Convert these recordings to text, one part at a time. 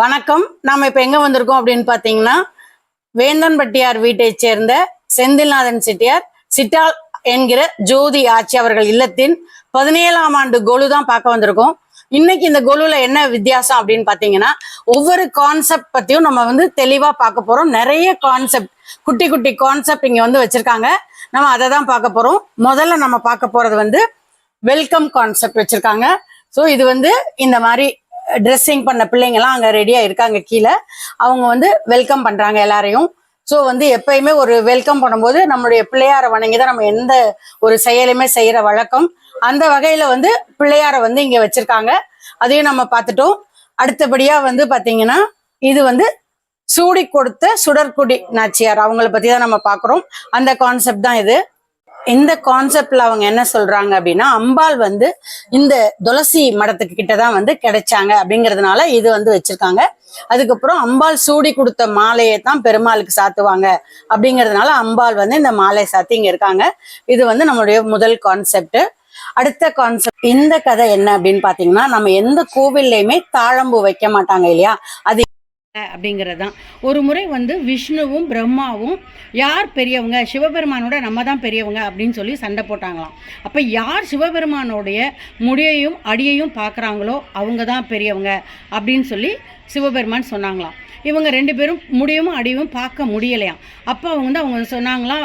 வணக்கம். நாம் இப்போ எங்கே வந்திருக்கோம் அப்படின்னு பார்த்தீங்கன்னா வேந்தன்பட்டியார் வீட்டைச் சேர்ந்த செந்தில்நாதன் செட்டியார் சிட்டால் என்கிற ஜோதி ஆட்சி அவர்கள் இல்லத்தின் பதினேழாம் ஆண்டு கொலு தான் பார்க்க வந்திருக்கோம். இன்னைக்கு இந்த கொலுல என்ன வித்தியாசம் அப்படின்னு பார்த்தீங்கன்னா ஒவ்வொரு கான்செப்ட் பற்றியும் நம்ம வந்து தெளிவாக பார்க்க போகிறோம் நிறைய கான்செப்ட் குட்டி குட்டி கான்செப்ட் இங்கே வந்து வச்சுருக்காங்க. நம்ம அதை தான் பார்க்க போகிறோம் முதல்ல நம்ம பார்க்க போகிறது வந்து வெல்கம் கான்செப்ட் வச்சுருக்காங்க. ஸோ இது வந்து இந்த மாதிரி ட்ரெஸ்ஸிங் பண்ண பிள்ளைங்கெல்லாம் அங்கே ரெடியாக இருக்காங்க கீழே. அவங்க வந்து வெல்கம் பண்ணுறாங்க எல்லாரையும். ஸோ வந்து எப்பயுமே ஒரு வெல்கம் பண்ணும்போது நம்மளுடைய பிள்ளையாரை வணங்கி தான் நம்ம எந்த ஒரு செயலுமே செய்கிற வழக்கம். அந்த வகையில் வந்து பிள்ளையாரை வந்து இங்கே வச்சுருக்காங்க. அதையும் நம்ம பார்த்துட்டோம். அடுத்தபடியாக வந்து பார்த்தீங்கன்னா இது வந்து சூடி கொடுத்த சுடற்குடி நாச்சியார். அவங்கள பற்றி தான் நம்ம பார்க்குறோம். அந்த கான்செப்ட் தான் இது. இந்த கான்செப்ட்ல அவங்க என்ன சொல்றாங்க அப்படின்னா அம்பாள் வந்து இந்த துளசி மடத்துக்கு கிட்ட தான் வந்து கிடைச்சாங்க அப்படிங்கிறதுனால இது வந்து வச்சிருக்காங்க. அதுக்கப்புறம் அம்பாள் சூடி கொடுத்த மாலையை தான் பெருமாளுக்கு சாத்துவாங்க அப்படிங்கிறதுனால அம்பாள் வந்து இந்த மாலை சாத்தி இங்க இருக்காங்க. இது வந்து நம்மளுடைய முதல் கான்செப்ட் அடுத்த கான்செப்ட் இந்த கதை என்ன அப்படின்னு பாத்தீங்கன்னா நம்ம எந்த கோவில்லையுமே தாழம்பூ வைக்க மாட்டாங்க இல்லையா? அது அப்படிங்கிறது தான் ஒரு முறை வந்து விஷ்ணுவும் பிரம்மாவும் யார் பெரியவங்க? சிவபெருமானோட நம்ம தான் பெரியவங்க அப்படின்னு சொல்லி சண்டை போட்டாங்களாம். அப்போ யார் சிவபெருமானோடைய முடியையும் அடியையும் பார்க்குறாங்களோ அவங்க தான் பெரியவங்க அப்படின்னு சொல்லி சிவபெருமான் சொன்னாங்களாம். இவங்க ரெண்டு பேரும் முடியவும் அடியும் பார்க்க முடியலையாம். அப்போ அவங்க வந்து அவங்க சொன்னாங்களாம்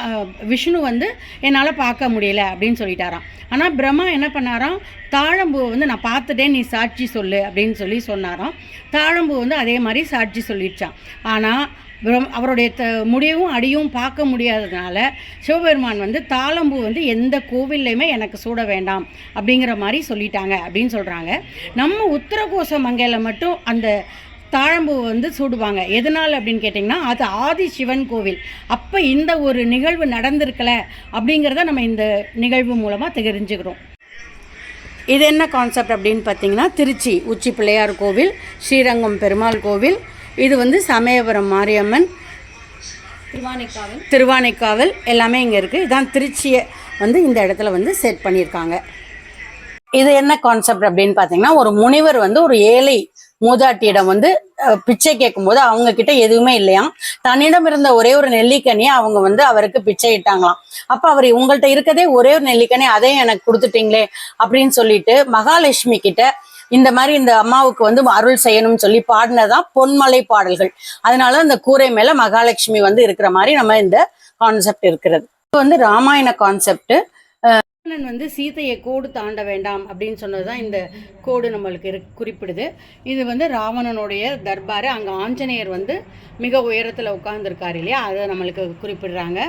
விஷ்ணு வந்து என்னால் பார்க்க முடியல அப்படின்னு சொல்லிட்டாராம். ஆனால் பிரம்மா என்ன பண்ணாராம் தாழம்பூவை வந்து நான் பார்த்துட்டேன் நீ சாட்சி சொல்லு அப்படின்னு சொல்லி சொன்னாராம். தாழம்பூ வந்து அதே மாதிரி சாட்சி சொல்லிடுச்சான் ஆனால் பிரம் அவருடைய த முடியவும் அடியும் பார்க்க முடியாததுனால சிவபெருமான் வந்து தாளம்பூ வந்து எந்த கோவில்லையுமே எனக்கு சூட வேண்டாம் அப்படிங்கிற மாதிரி சொல்லிட்டாங்க அப்படின்னு சொல்கிறாங்க நம்ம உத்தரகோச மங்கையில் மட்டும் அந்த தாழம்பூ வந்து சூடுவாங்க. எதனால் அப்படின்னு கேட்டிங்கன்னா அது ஆதி சிவன் கோவில். அப்போ இந்த ஒரு நிகழ்வு நடந்திருக்கல அப்படிங்கிறத நம்ம இந்த நிகழ்வு மூலமாக தெரிஞ்சுக்கிறோம். இது என்ன கான்செப்ட் அப்படின்னு பார்த்தீங்கன்னா திருச்சி உச்சி பிள்ளையார் கோவில் ஸ்ரீரங்கம் பெருமாள் கோவில். இது வந்து சமயபுரம் மாரியம்மன் திருவானைக்காவல். திருவானைக்காவல் எல்லாமே இங்கே இருக்குது இதான் திருச்சியை வந்து இந்த இடத்துல வந்து செட் பண்ணியிருக்காங்க. இது என்ன கான்செப்ட் அப்படின்னு பார்த்தீங்கன்னா ஒரு முனிவர் வந்து ஒரு ஏழை மூதாட்டியிடம் வந்து பிச்சை கேட்கும்போது அவங்க கிட்ட எதுவுமே இல்லையாம் தன்னிடம் இருந்த ஒரே ஒரு நெல்லிக்கனியை அவங்க வந்து அவருக்கு பிச்சை இட்டாங்களாம். அப்ப அவர் உங்கள்ட்ட இருக்கதே ஒரே ஒரு நெல்லிக்கனி அதையும் எனக்கு கொடுத்துட்டீங்களே அப்படின்னு சொல்லிட்டு மகாலட்சுமி கிட்ட இந்த மாதிரி இந்த அம்மாவுக்கு வந்து அருள் செய்யணும்னு சொல்லி பாடினதான் பொன்மலை பாடல்கள். அதனால இந்த கூரை மேல மகாலட்சுமி வந்து இருக்கிற மாதிரி நம்ம இந்த கான்செப்ட் இருக்கிறது. இது வந்து ராமாயண கான்செப்ட் ராவணன் வந்து சீதையை கோடு தாண்ட வேண்டாம் அப்படின்னு சொன்னது தான் இந்த கோடு நம்மளுக்கு இரு குறிப்பிடுது. இது வந்து ராவணனுடைய தர்பார். அங்கே ஆஞ்சநேயர் வந்து மிக உயரத்தில் உட்கார்ந்துருக்காரு இல்லையா? அதை நம்மளுக்கு குறிப்பிடுறாங்க.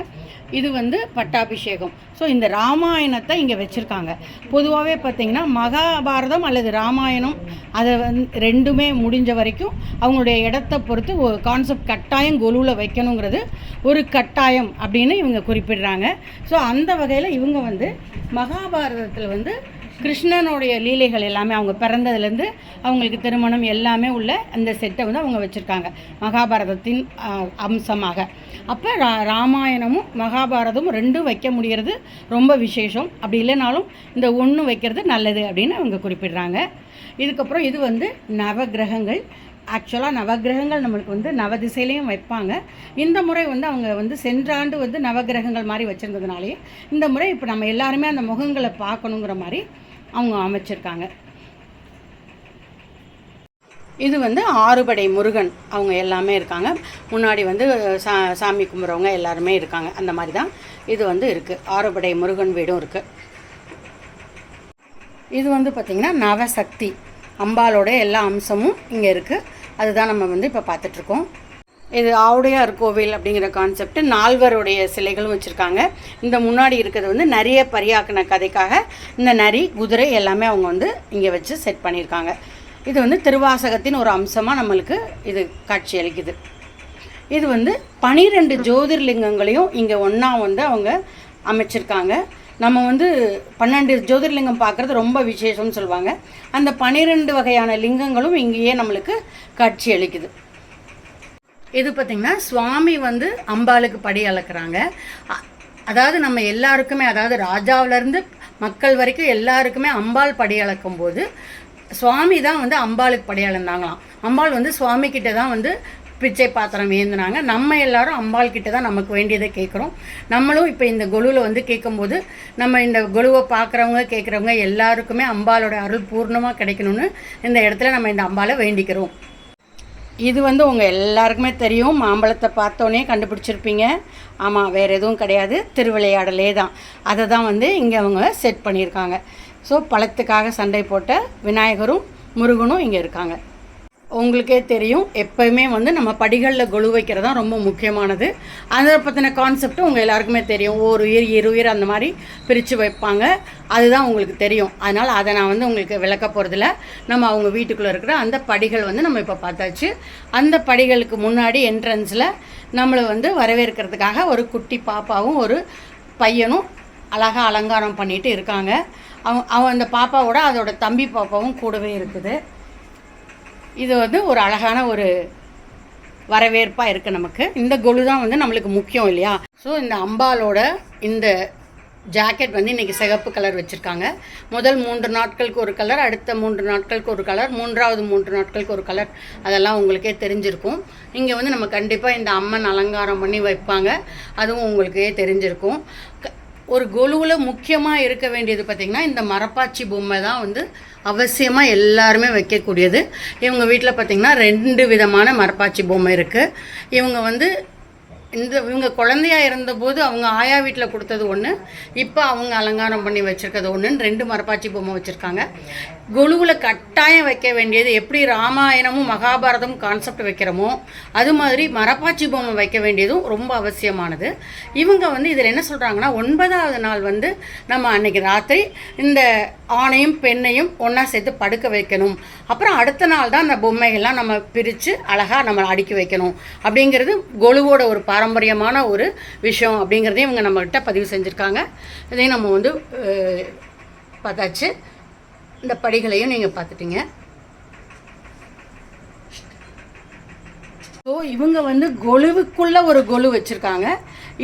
இது வந்து பட்டாபிஷேகம். ஸோ இந்த ராமாயணத்தை இங்கே வச்சுருக்காங்க. பொதுவாகவே பார்த்தீங்கன்னா மகாபாரதம் அல்லது ராமாயணம் அதை வந்து ரெண்டுமே முடிஞ்ச வரைக்கும் அவங்களுடைய இடத்த பொறுத்து ஒரு கான்செப்ட் கட்டாயம் கொலுவில் வைக்கணுங்கிறது ஒரு கட்டாயம் அப்படின்னு இவங்க குறிப்பிடுறாங்க. ஸோ அந்த வகையில் இவங்க வந்து மகாபாரதத்தில் வந்து கிருஷ்ணனுடைய லீலைகள் எல்லாமே அவங்க பிறந்ததுலேருந்து அவங்களுக்கு திருமணம் எல்லாமே உள்ள அந்த செட்டை வந்து அவங்க வச்சுருக்காங்க. மகாபாரதத்தின் அம்சமாக. அப்போ ரா ராமாயணமும் மகாபாரதமும் ரெண்டும் வைக்க முடிகிறது ரொம்ப விசேஷம். அப்படி இல்லைனாலும் இந்த ஒன்று வைக்கிறது நல்லது அப்படின்னு அவங்க குறிப்பிடுறாங்க. இதுக்கப்புறம் இது வந்து நவக்கிரகங்கள் ஆக்சுவலாக நவக்கிரகங்கள் நம்மளுக்கு வந்து நவதிசையிலையும் வைப்பாங்க. இந்த முறை வந்து அவங்க வந்து சென்ற ஆண்டு வந்து நவக்கிரகங்கள் மாதிரி வச்சுருந்ததுனாலே இந்த முறை இப்போ நம்ம எல்லாருமே அந்த முகங்களை பார்க்கணுங்கிற மாதிரி அவங்க அமைச்சிருக்காங்க. இது வந்து ஆறுபடை முருகன் அவங்க எல்லாமே இருக்காங்க. முன்னாடி வந்து சா சாமி கும்பிட்றவங்க எல்லாருமே இருக்காங்க. அந்த மாதிரி தான் இது வந்து இருக்குது ஆறுபடை முருகன் வீடும் இருக்குது இது வந்து பார்த்திங்கன்னா நவசக்தி. அம்பாலோட எல்லா அம்சமும் இங்கே இருக்குது அதுதான் நம்ம வந்து இப்போ பார்த்துட்ருக்கோம். இது ஆவுடையார் கோவில் அப்படிங்கிற கான்செப்ட் நால்வருடைய சிலைகளும் வச்சுருக்காங்க. இந்த முன்னாடி இருக்கிறது வந்து நிறைய பரியாக்கின கதைக்காக இந்த நரி குதிரை எல்லாமே அவங்க வந்து இங்கே வச்சு செட் பண்ணியிருக்காங்க. இது வந்து திருவாசகத்தின் ஒரு அம்சமாக நம்மளுக்கு இது காட்சி அளிக்குது. இது வந்து பனிரெண்டு ஜோதிர்லிங்கங்களையும் இங்கே ஒன்றா வந்து அவங்க அமைச்சிருக்காங்க. நம்ம வந்து பன்னெண்டு ஜோதிர்லிங்கம் பார்க்குறது ரொம்ப விசேஷம்னு சொல்லுவாங்க. அந்த பனிரெண்டு வகையான லிங்கங்களும் இங்கேயே நம்மளுக்கு காட்சி அளிக்குது. இது பார்த்திங்கன்னா சுவாமி வந்து அம்பாளுக்கு படி அளக்குறாங்க. அ- அதாவது நம்ம எல்லாருக்குமே அதாவது ராஜாவிலேருந்து மக்கள் வரைக்கும் எல்லாருக்குமே அம்பாள் படி அளக்கும் போது சுவாமி தான் வந்து அம்பாளுக்கு படி அளந்தாங்களாம். அம்பாள் வந்து சுவாமி கிட்ட தான் வந்து பிச்சை பாத்திரம் ஏந்தினாங்க. நம்ம எல்லாரும் அம்பாள் கிட்ட தான் நமக்கு வேண்டியதை கேட்குறோம் நம்மளும் இப்போ இந்த கொலுவில் வந்து கேட்கும்போது நம்ம இந்த கொலுவை பார்க்குறவங்க கேட்குறவங்க எல்லாருக்குமே அம்பாளோட அருள் பூர்ணமாக கிடைக்கணும்னு இந்த இடத்துல நம்ம இந்த அம்பாளை வேண்டிக்கிறோம். இது வந்து உங்கள் எல்லாருக்குமே தெரியும். மாம்பழத்தை பார்த்தோன்னே கண்டுபிடிச்சிருப்பீங்க. ஆமாம் வேறு எதுவும் கிடையாது. திருவிளையாடலே தான். அதை தான் வந்து இங்கே அவங்க செட் பண்ணியிருக்காங்க. ஸோ பழத்துக்காக சண்டை போட்ட விநாயகரும் முருகனும் இங்கே இருக்காங்க. உங்களுக்கே தெரியும் எப்பயுமே வந்து நம்ம படிகளில் கொழு வைக்கிறது தான் ரொம்ப முக்கியமானது. அதை பற்றின கான்செப்ட் உங்கள் எல்லாருக்குமே தெரியும். ஒரு உயிர் இரு உயிர் அந்த மாதிரி பிரித்து வைப்பாங்க. அதுதான் உங்களுக்கு தெரியும். அதனால் அதை நான் வந்து உங்களுக்கு விளக்க போகிறதில்ல நம்ம அவங்க வீட்டுக்குள்ளே இருக்கிற அந்த படிகள் வந்து நம்ம இப்போ பார்த்தாச்சு. அந்த படிகளுக்கு முன்னாடி என்ட்ரன்ஸில் நம்மளை வந்து வரவேற்கிறதுக்காக ஒரு குட்டி பாப்பாவும் ஒரு பையனும் அழகாக அலங்காரம் பண்ணிட்டு இருக்காங்க. அவன் அவன் அந்த பாப்பாவோட அதோட தம்பி பாப்பாவும் கூடவே இருக்குது. இது வந்து ஒரு அழகான ஒரு வரவேற்பாக இருக்குது நமக்கு. இந்த கொலு தான் வந்து நம்மளுக்கு முக்கியம் இல்லையா? ஸோ இந்த அம்பாலோட இந்த ஜாக்கெட் வந்து இன்றைக்கி சிகப்பு கலர் வச்சுருக்காங்க. முதல் மூன்று நாட்களுக்கு ஒரு கலர் அடுத்த மூன்று நாட்களுக்கு ஒரு கலர் மூன்றாவது மூன்று நாட்களுக்கு ஒரு கலர். அதெல்லாம் உங்களுக்கே தெரிஞ்சிருக்கும். இங்கே வந்து நம்ம கண்டிப்பாக இந்த அம்மன் அலங்காரம் பண்ணி வைப்பாங்க. அதுவும் உங்களுக்கே தெரிஞ்சிருக்கும். க- ஒரு கொலுவில் முக்கியமாக இருக்க வேண்டியது பார்த்திங்கன்னா இந்த மரப்பாச்சி பொம்மை தான் வந்து அவசியமாக எல்லாருமே வைக்கக்கூடியது. இவங்க வீட்டில் பார்த்திங்கன்னா ரெண்டு விதமான மரப்பாச்சி பொம்மை இருக்குது இவங்க வந்து இந்த இவங்க குழந்தையா இருந்தபோது அவங்க ஆயா வீட்டில் கொடுத்தது ஒன்று இப்போ அவங்க அலங்காரம் பண்ணி வச்சுருக்கிறது ஒன்றுன்னு ரெண்டு மரப்பாச்சி பொம்மை வச்சுருக்காங்க. கொலுவில் கட்டாயம் வைக்க வேண்டியது எப்படி ராமாயணமும் மகாபாரதமும் கான்செப்ட் வைக்கிறோமோ அது மாதிரி மரப்பாச்சி பொம்மை வைக்க வேண்டியதும் ரொம்ப அவசியமானது. இவங்க வந்து இதில் என்ன சொல்கிறாங்கன்னா ஒன்பதாவது நாள் வந்து நம்ம அன்னைக்கு ராத்திரி இந்த ஆணையும் பெண்ணையும் ஒன்றா சேர்த்து படுக்க வைக்கணும். அப்புறம் அடுத்த நாள் தான் அந்த பொம்மைகள்லாம் நம்ம பிரித்து அழகாக நம்ம அடுக்கி வைக்கணும். அப்படிங்கிறது கொலுவோட ஒரு பாரம்பரியமான ஒரு விஷயம் அப்படிங்கிறதையும் இவங்க நம்மகிட்ட பதிவு செஞ்சுருக்காங்க. இதையும் நம்ம வந்து பார்த்தாச்சு. இந்த படிகளையும் நீங்கள் பார்த்துட்டீங்க. ஸோ இவங்க வந்து கொலுவுக்குள்ளே ஒரு கொலு வச்சுருக்காங்க.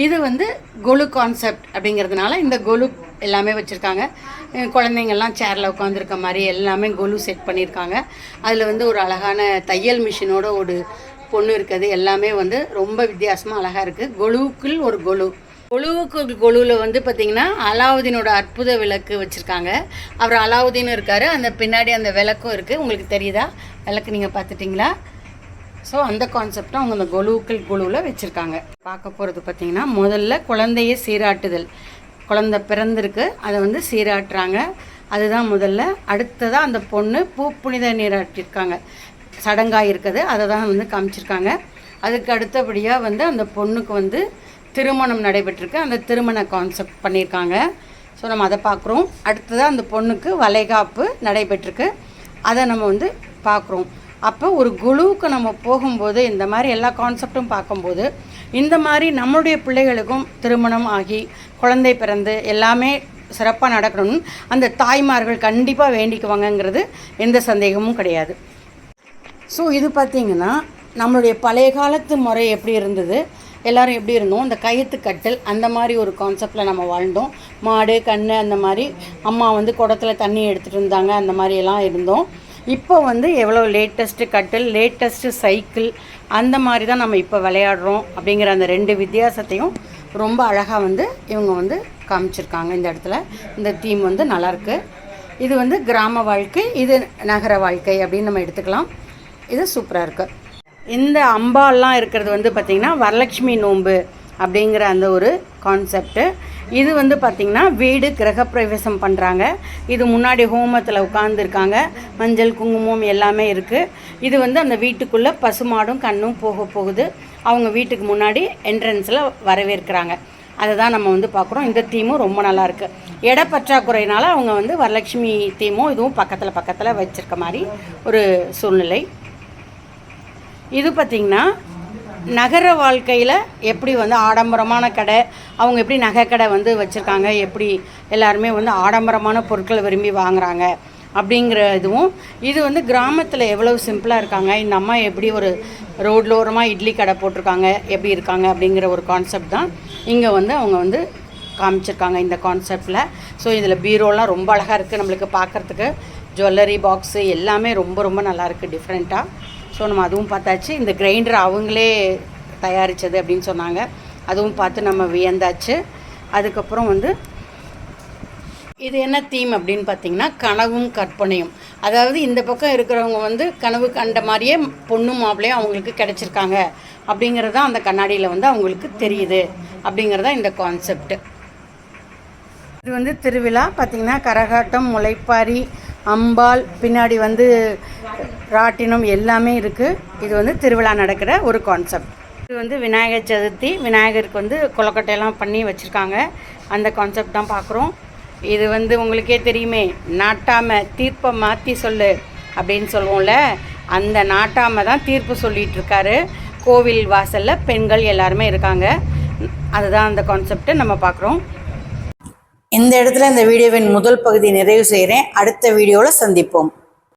இது வந்து கொலு கான்செப்ட் அப்படிங்கிறதுனால இந்த கொலு எல்லாமே வச்சுருக்காங்க. குழந்தைங்கள்லாம் சேரில் உட்காந்துருக்க மாதிரி எல்லாமே கொலு செட் பண்ணியிருக்காங்க. அதில் வந்து ஒரு அழகான தையல் மிஷினோட ஒரு பொண்ணு இருக்குது எல்லாமே வந்து ரொம்ப வித்தியாசமாக அழகாக இருக்குது கொலுவுக்குள் ஒரு கொலு. கொழுவுக்கு கொலுவில் வந்து பார்த்திங்கன்னா அலாவுதீனோட அற்புத விளக்கு வச்சுருக்காங்க. அவர் அலாவுதீனும் இருக்கார். அந்த பின்னாடி அந்த விளக்கும் இருக்குது உங்களுக்கு தெரியுதா? விளக்கு நீங்கள் பார்த்துட்டிங்களா? ஸோ அந்த கான்செப்டும் அவங்க அந்த கொலுக்கள் குழுவில் வச்சுருக்காங்க. பார்க்க போகிறது பார்த்தீங்கன்னா முதல்ல குழந்தைய சீராட்டுதல். குழந்த பிறந்திருக்கு. அதை வந்து சீராட்டுறாங்க. அதுதான் முதல்ல. அடுத்ததாக அந்த பொண்ணு பூ புனித நீராட்டியிருக்காங்க சடங்காக இருக்குது அதை தான் வந்து காமிச்சிருக்காங்க. அதுக்கு அடுத்தபடியாக வந்து அந்த பொண்ணுக்கு வந்து திருமணம் நடைபெற்றிருக்கு. அந்த திருமண கான்செப்ட் பண்ணியிருக்காங்க. ஸோ நம்ம அதை பார்க்குறோம். அடுத்ததாக அந்த பொண்ணுக்கு வளைகாப்பு நடைபெற்றிருக்கு. அதை நம்ம வந்து பார்க்குறோம். அப்போ ஒரு குழுவுக்கு நம்ம போகும்போது இந்த மாதிரி எல்லா கான்செப்டும் பார்க்கும்போது இந்த மாதிரி நம்மளுடைய பிள்ளைகளுக்கும் திருமணம் ஆகி குழந்தை பிறந்து எல்லாமே சிறப்பாக நடக்கணும்னு அந்த தாய்மார்கள் கண்டிப்பாக வேண்டிக்குவாங்கங்கிறது எந்த சந்தேகமும் கிடையாது. ஸோ இது பார்த்தீங்கன்னா நம்மளுடைய பழைய காலத்து முறை எப்படி இருந்தது? எல்லோரும் எப்படி இருந்தோம்? இந்த கயிற்று கட்டல் அந்த மாதிரி ஒரு கான்செப்டில் நம்ம வாழ்ந்தோம். மாடு கன்று அந்த மாதிரி அம்மா வந்து குடத்துல தண்ணி எடுத்துகிட்டு இருந்தாங்க அந்த மாதிரியெல்லாம் இருந்தோம். இப்போ வந்து எவ்வளோ லேட்டஸ்ட்டு கட்டில் லேட்டஸ்ட்டு சைக்கிள் அந்த மாதிரி தான் நம்ம இப்போ விளையாடுறோம் அப்படிங்கிற அந்த ரெண்டு வித்தியாசத்தையும் ரொம்ப அழகாக வந்து இவங்க வந்து காமிச்சிருக்காங்க. இந்த இடத்துல இந்த தீம் வந்து நல்லாயிருக்கு இது வந்து கிராம வாழ்க்கை இது நகர வாழ்க்கை அப்படின்னு நம்ம எடுத்துக்கலாம். இது சூப்பராக இருக்குது இந்த அம்பால்லாம் இருக்கிறது வந்து பார்த்திங்கன்னா வரலட்சுமி நோன்பு அப்படிங்கிற அந்த ஒரு கான்செப்ட்டு இது வந்து பார்த்திங்கன்னா வீடு கிரகப்பிரவேசம் பண்ணுறாங்க இது முன்னாடி ஹோமத்தில் உட்காந்துருக்காங்க மஞ்சள் குங்குமம் எல்லாமே இருக்குது இது வந்து அந்த வீட்டுக்குள்ளே பசுமாடும் கண்ணும் போக போகுது. அவங்க வீட்டுக்கு முன்னாடி என்ட்ரன்ஸில் வரவேற்கிறாங்க. அதை தான் நம்ம வந்து பார்க்குறோம் இந்த தீமும் ரொம்ப நல்லாயிருக்கு இட பற்றாக்குறையினால அவங்க வந்து வரலட்சுமி தீமும் இதுவும் பக்கத்தில் பக்கத்தில் வச்சுருக்க மாதிரி ஒரு சூழ்நிலை. இது பார்த்திங்கன்னா நகர வாழ்க்கையில் எப்படி வந்து ஆடம்பரமான கடை அவங்க எப்படி நகை கடை வந்து வச்சுருக்காங்க எப்படி எல்லாருமே வந்து ஆடம்பரமான பொருட்களை விரும்பி வாங்குறாங்க அப்படிங்கிற இதுவும் இது வந்து கிராமத்தில் எவ்வளோ சிம்பிளாக இருக்காங்க இந்த அம்மா எப்படி ஒரு ரோட்ல ஓரமாக இட்லி கடை போட்டிருக்காங்க எப்படி இருக்காங்க அப்படிங்கிற ஒரு கான்செப்ட் தான் இங்கே வந்து அவங்க வந்து காமிச்சிருக்காங்க இந்த கான்செப்டில் ஸோ இதில் பீரோலாம் ரொம்ப அழகாக இருக்குது நம்மளுக்கு பார்க்குறதுக்கு. ஜுவல்லரி பாக்ஸு எல்லாமே ரொம்ப ரொம்ப நல்லாயிருக்கு டிஃப்ரெண்ட்டாக ஸோ நம்ம அதுவும் பார்த்தாச்சு. இந்த கிரைண்டர் அவங்களே தயாரித்தது அப்படின்னு சொன்னாங்க. அதுவும் பார்த்து நம்ம வியந்தாச்சு. அதுக்கப்புறம் வந்து இது என்ன தீம் அப்படின்னு பார்த்தீங்கன்னா கனவும் கற்பனையும். அதாவது இந்த பக்கம் இருக்கிறவங்க வந்து கனவு கண்ட மாதிரியே பொண்ணும் மாப்பிள்ளையும் அவங்களுக்கு கிடச்சிருக்காங்க அப்படிங்கிறது தான் அந்த கண்ணாடியில் வந்து அவங்களுக்கு தெரியுது அப்படிங்கிறது தான் இந்த கான்செப்ட் இது வந்து திருவிழா. பார்த்திங்கன்னா கரகாட்டம் முளைப்பாரி அம்பாள் பின்னாடி வந்து ராட்டினம் எல்லாமே இருக்குது இது வந்து திருவிழா நடக்கிற ஒரு கான்செப்ட் இது வந்து விநாயகர் சதுர்த்தி. விநாயகருக்கு வந்து கொலக்கட்டையெல்லாம் பண்ணி வச்சுருக்காங்க. அந்த கான்செப்ட் தான் பார்க்குறோம் இது வந்து உங்களுக்கே தெரியுமே நாட்டாம தீர்ப்பை மாற்றி சொல்லு அப்படின்னு சொல்லுவோம்ல அந்த நாட்டாம தான் தீர்ப்பு சொல்லிகிட்டு இருக்காரு. கோவில் வாசலில் பெண்கள் எல்லாருமே இருக்காங்க. அதுதான் அந்த கான்செப்டை நம்ம பார்க்குறோம் இந்த இடத்துல இந்த வீடியோவின் முதல் பகுதி நிறைவு செய்கிறேன் அடுத்த வீடியோவில் சந்திப்போம்.